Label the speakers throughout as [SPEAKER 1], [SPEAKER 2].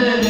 [SPEAKER 1] Amen.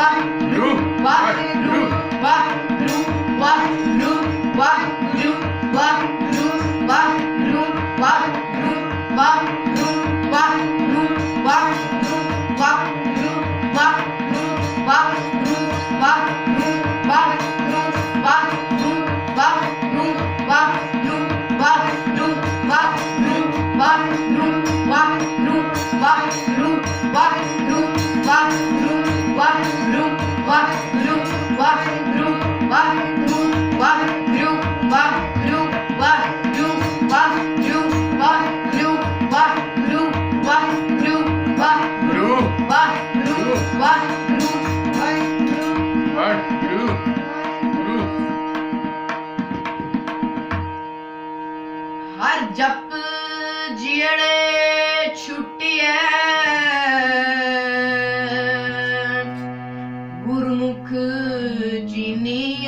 [SPEAKER 1] 吧，吧。need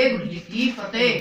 [SPEAKER 1] Waheguru ji Ki Fateh?